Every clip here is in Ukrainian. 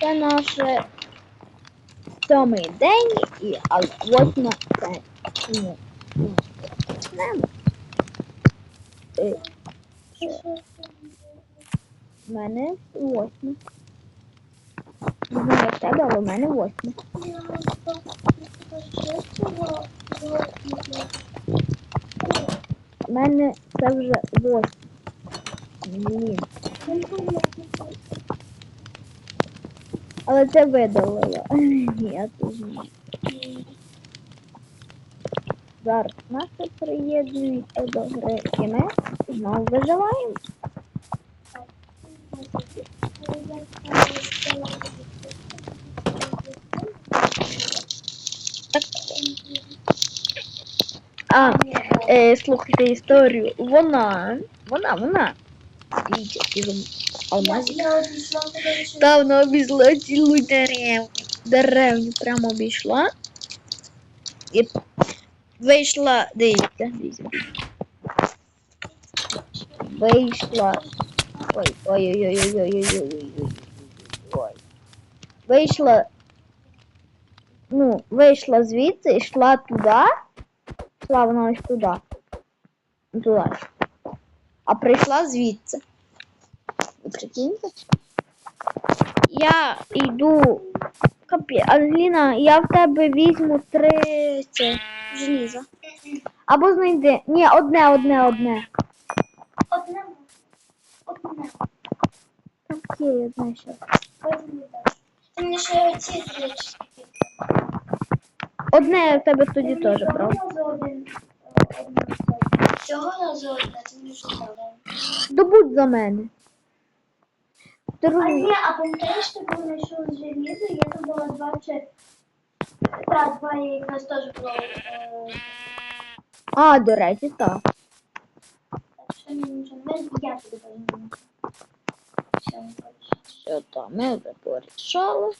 Це наше сьомий день, і восьма це ну. Е, мене восьма. Не знаю, в тебе, але в мене восьма. У мене це вже восьма. Блін. Але це видалило. Я тут. Зараз наше приєднується до гри і ми знову виживаємо. А, е, слухайте історію. Вона, вона, вона. Дивіться, алмазів. Та вона обійшла цілу деревню. Деревню прямо обійшла. І вийшла, дивіться, дивіться. Вийшла. Ой, ой-ой-ой-ой-ой-ой-ой. ой Вийшла. Ну, вийшла звідси, йшла туди. Йшла вона ось туди. Туди. А прийшла звідси. Прикиньте? Я йду. Капі, Ангеліна, я в тебе візьму три це, желіза. Або знайди. Ні, одне, одне, одне. Одне. Одне. Окей, одне ще. Ти мені ще ці речі. Одне в тебе тоді теж, правда? разу один. е, разу одне, ти мені. Добудь за мене. А ні, а пам'ятаєш, ти коли знайшов желізо, я тут була два чи... Так, два я якраз теж було. е, А, до речі, так. Так що мені вже не я тобі повинна. Все, не коротше. Все там, ми вже порішали.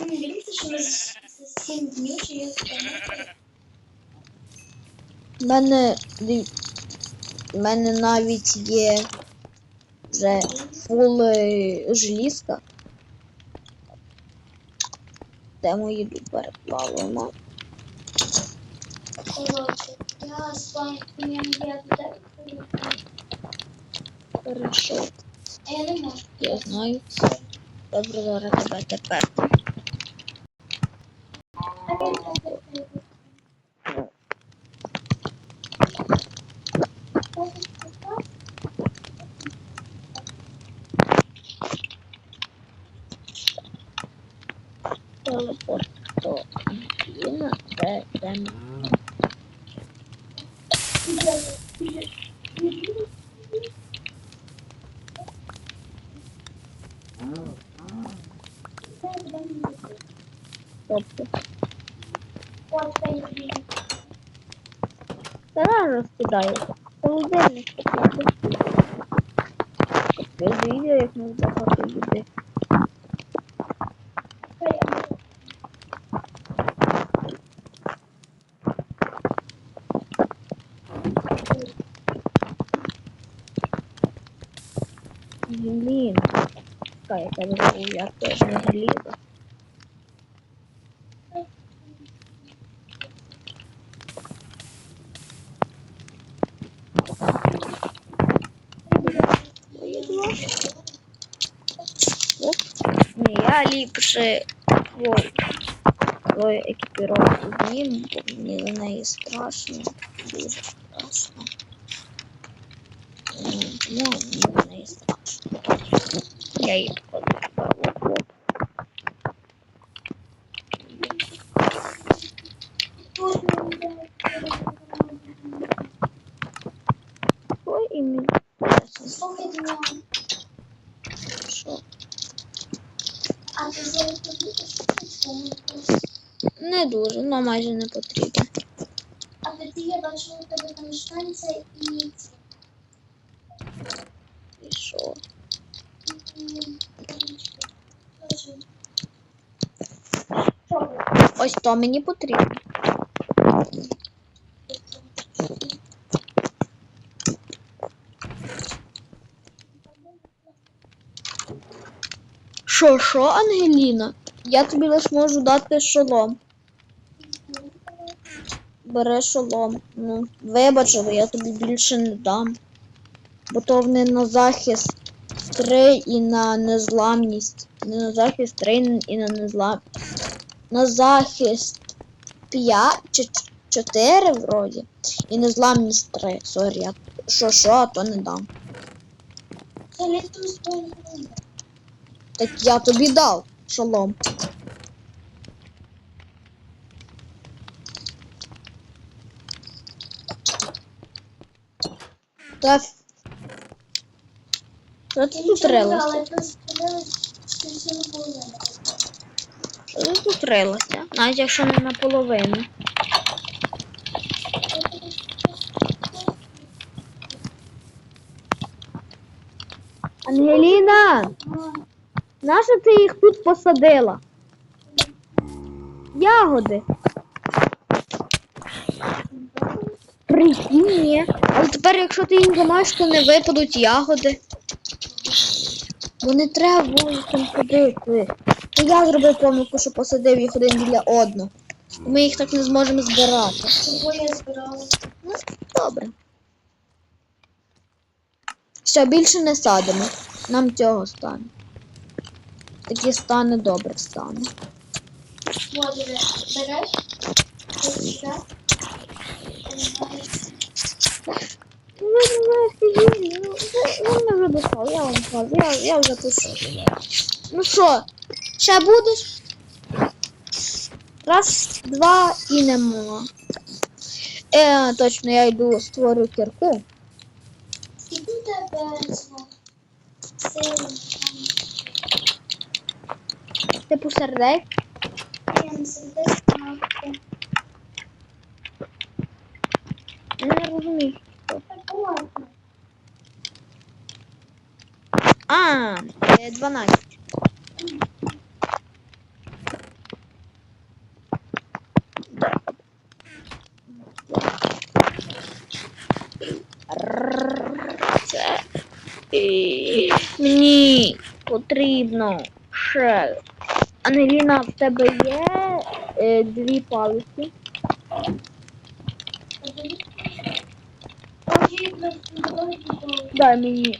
Мені віриться, що ми за сім днів чи я. У мене, в мене навіть є вже фул е, желізка. Де мої дубер палимо? Хорошо. Я знаю. Добре, зараз тебе тепер. helpottaa ikinä tekemään. Stoppu. Tämä on rusti tai. Se on tehnyt. Блін. Чекай, я тебе забув, як теж не залізо. Оп. Ні, я ліпше твою, твою екіпіровку з'їм, бо мені за неї страшно. Дуже Дуже, але майже не потрібно. А тоді я бачила у тебе там штанця і ці. І що? Ось то мені потрібно. Що, що, Ангеліна? Я тобі лише можу дати шолом. Бери шолом. Ну, вибач, але я тобі більше не дам. Бо то вони на захист 3 і на незламність. Не на захист 3 і на незламність. На захист 5 чи 4 вроді. І незламність 3. Сорі, я що, що, а то не дам. Так я тобі дав шолом. Та... Що ти тут рилася? Але тут стрілилось, що ти тут рилася? Навіть якщо не наполовину. Ангеліна! Наша ти їх тут посадила? Ягоди. Ні. Але тепер, якщо ти їх зламаєш, то не випадуть ягоди. Бо не треба було там ходити. То я зробив помилку, що посадив їх один біля одного. Ми їх так не зможемо збирати. Чого я збирала? Ну, добре. Все, більше не садимо. Нам цього стане. Такі стане добре стане. Може, береш? Ну, ну, ну, вже достав, я вам кажу, я, я вже пишу. Ну що, ще будеш? Раз, два і нема. Е, точно, я йду створю кірку. Скільки у тебе. Типу. Я не а Не розумію. А, е, 12. Це і мені потрібно ще. Ангеліна, в тебе є е, дві палиці. Дай мені.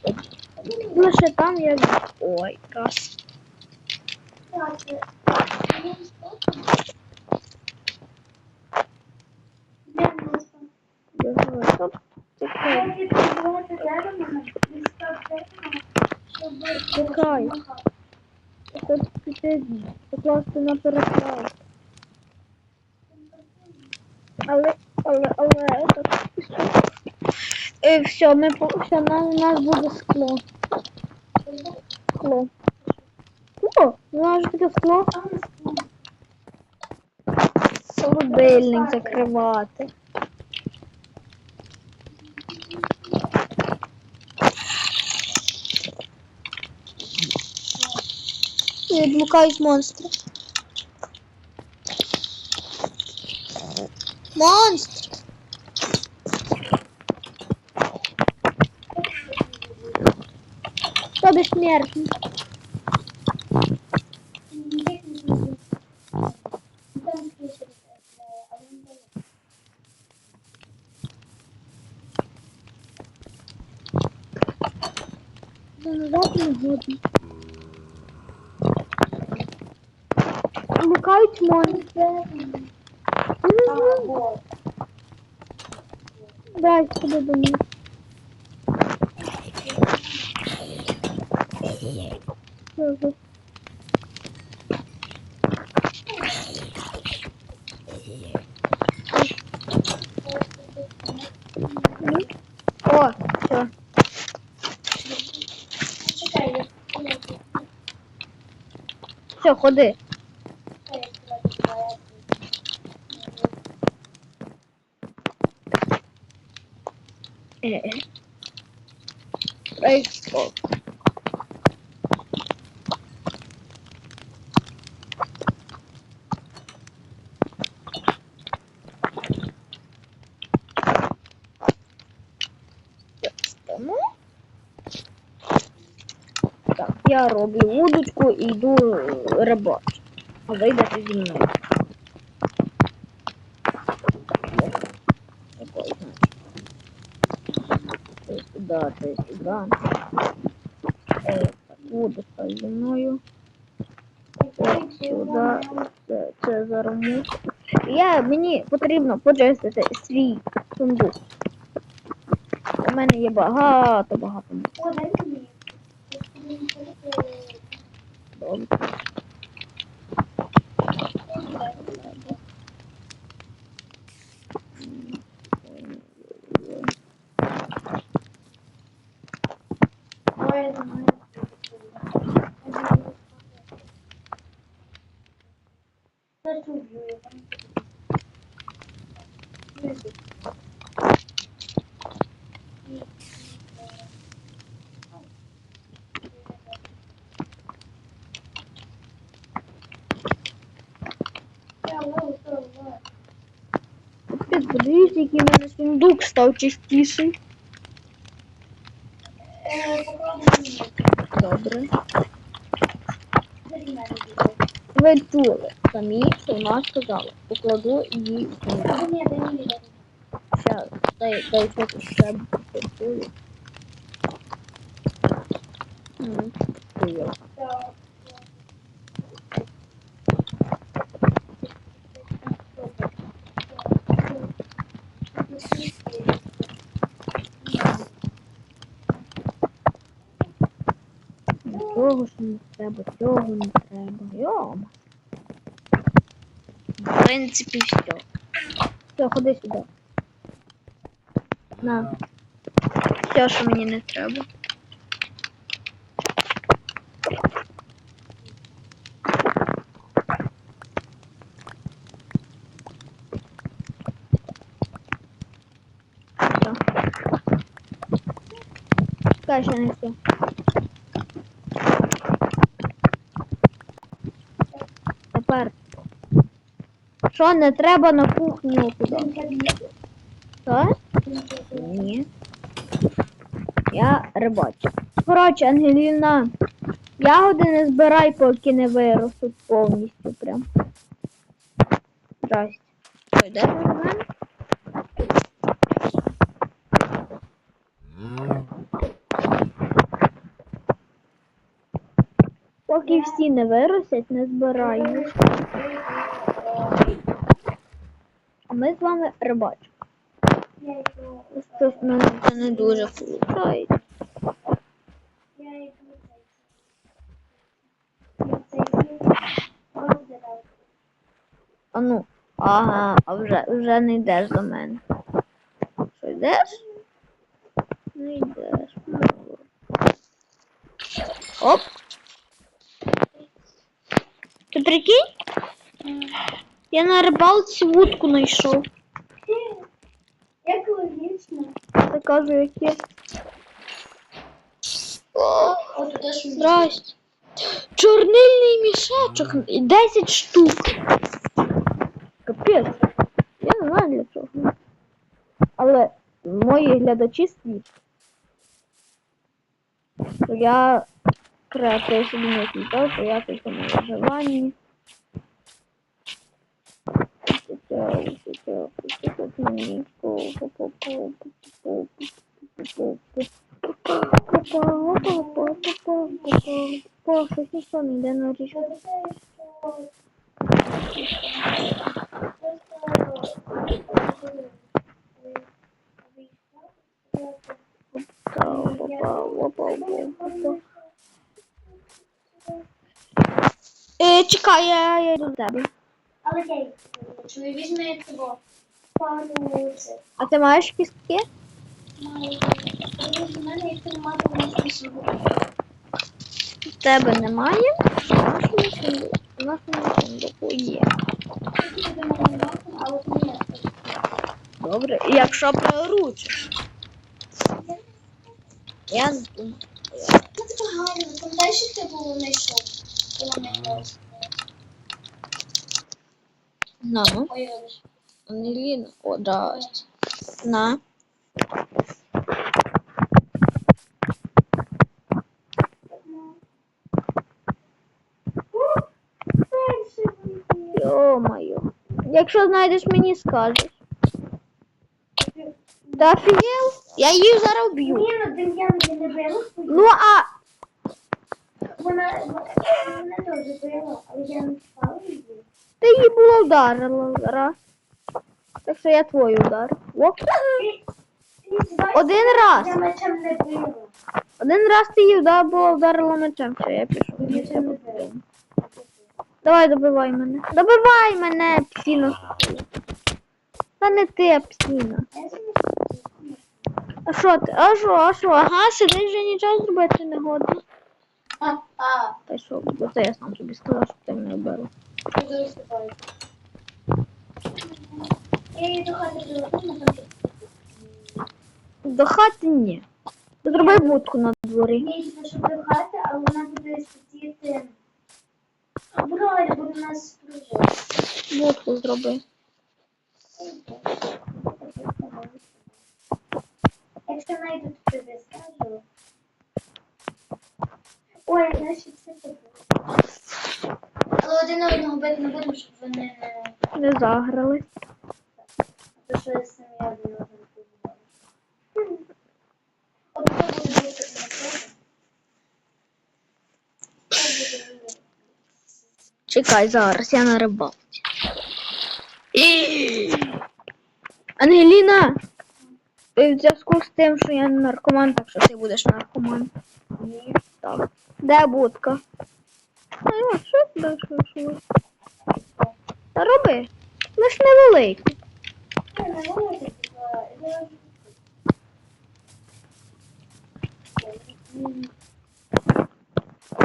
Лише там я. Ой, раз. Чекай. Це піти покласти на переклад. Але, але, але, так, Е, все, ми по- все, на, у нас буде скло. Скло. О, у нас таке скло. Холодильник закривати. Відмикають монстри. Монстр! Хто безсмертний? Ну, назад не годно. Вмикають монстри. Мгм. Дай сюди до них. Ага. М? О, все. Чекай, Все, ходи. Е. Ей, стоп. Тому. Так, я роблю вудочку і йду рибачити. А ви йдете зі мною. Значить. Ти сюди. Е, зі мною. От сюди. Це, це зараз. Я, мені потрібно почистити свій сундук. У мене є багато, багато Doon. Подивіться, який в мене сундук став чистіший. Покладу. Добре. Ви чули самі, що вона сказала. Покладу її в сундук. Мені, дай дай щось ще попрацюю. М, Так. Ж не треба, цього не треба. Йома. В принципі, все. Все, ходи сюди. На. Все, що мені не треба. Чекай, ще не все. Тепер. Що не треба на кухню туди? Що? Ні. Я рибачу. Коротше, Ангеліна, ягоди не збирай, поки не виростуть повністю прям. Здрасте. Ой, де ви в мене? Поки всі не виростять, не збираю. А ми з вами рибачимо. Щось мене це не дуже виходить. А ну, ага, а вже, вже не йдеш до мене. Що йдеш? Не йдеш. Оп. Ти прикинь? Я на рибалці вудку знайшов. Як логічно. Я кажу, яке. О, туди ж Здрасте. Чорнильний мішечок. 10 штук. Капець. Я не знаю для чого. Але мої глядачі світ. То я креатив собі не смітав, то я тільки на виживанні. О, щось ніхто не йде на річку. Е, чекай, я, я йду до тебе. Але я візьме цього пару це. А ти маєш кістки? Маю. У мене тому що сьогодні. В тебе немає? В нашому сундуку. В нашому сундуку є. А от ні. Добре. І якщо приручиш? Я не думаю. Ну це гарно. Пам'ятаєш, що ти було знайшов? Коли? На. Ангелина. О, да. На. Йо-моє. Якщо знайдеш, мені скажеш. Та офігел? Я її зараз вб'ю. Ну, ну, ну а. Вона, вона, вона теж але я не спала ти її було вдарила зараз. Так що я твою удар. Оп. Один раз. Я мечем не била. Один раз ти її вдар, було вдарила мечем. Все, я пішов. Мечем. Давай, добивай мене. Добивай мене, псіно. Та не ти. Я собі А що ти? А що, а що? Ага, сидиш вже нічого зробити не годно. А, а, Та й що, бо це я сам собі сказав, що ти мене вбила. До хати ні. Зроби будку на дворі. Я її пишу до хати, але вона буде сидіти. Бройлер буде нас служити. Будку зроби. Якщо знайду, то тобі скажу. Ой, значить це буде. Але один одного бити не будемо, щоб вони не... Не загрались. То що я самі один одного побували. От хто буде бити на тебе? Чекай зараз, я на рибалці. І... Ангеліна! Ти в зв'язку з тим, що я не наркоман, так що ти будеш наркоман. Ні. Так. Де будка? А я що що? Та роби. Ми ж невеликі. не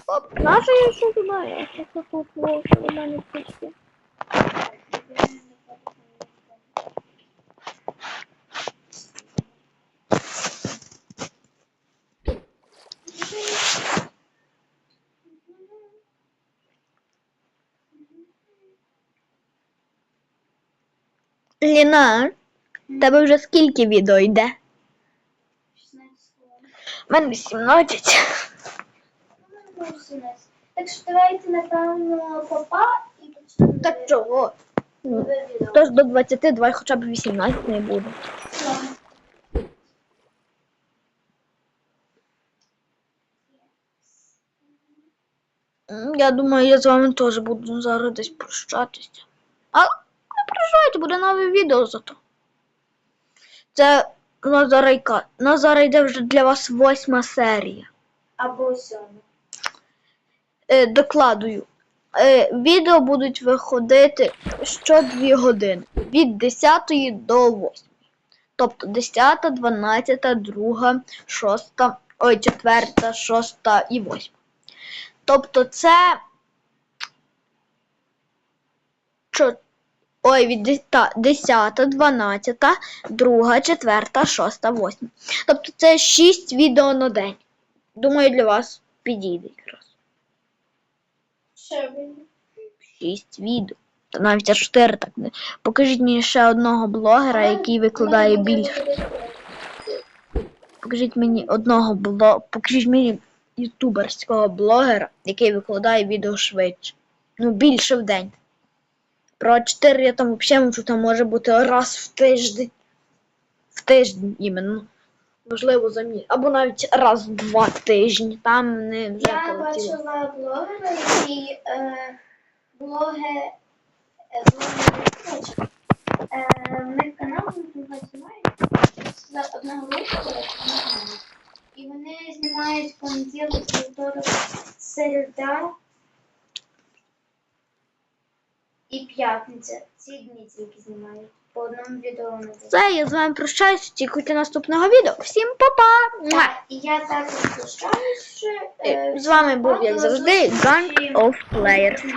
Оп, наша я що туди? Я що тут вовсе до мене пусти. Ліна, тебе вже скільки відео йде? 16. У мене 17. Ну, ну, 17. Так що давайте, напевно, попа і почнемо. Так чого? нове відео. Тож до 20 давай хоча б 18 не буде. Я думаю, я з вами теж буду зараз десь прощатися. А переживайте, буде нове відео зато. Це нас зараз йде вже для вас восьма серія. Або сьоме. Е, докладую. Е, відео будуть виходити що 2 години. Від 10 до 8. Тобто 10, 12, 2, 6, ой, 4, 6 і 8. Тобто це. Ой, від 10, 12, 2, 4, 6, 8. Тобто це 6 відео на день. Думаю, для вас підійде якраз. Ще буде. 6 відео. Та навіть аж 4 так не. Покажіть мені ще одного блогера, який викладає більше. Покажіть мені одного бло... Покажіть мені ютуберського блогера, який викладає відео швидше. Ну, більше в день. Про 4 я там взагалі мовчу, там може бути раз в тиждень. В тиждень іменно. Можливо, за місяць. Або навіть раз в два тижні. Там не вже Я полетіло. бачила блогера, який е, блоги, е, е, в них канал, вони там знімають, з одного року, і вони знімають понеділок, вівторок, середа і п'ятниця. Ці дні тільки знімають. По одному відео не. Все, я з вами прощаюся. Очікуйте наступного відео. Всім па-па! Муа! Так, і я також прощаюся. З вами був, як завжди, Gang of. Players.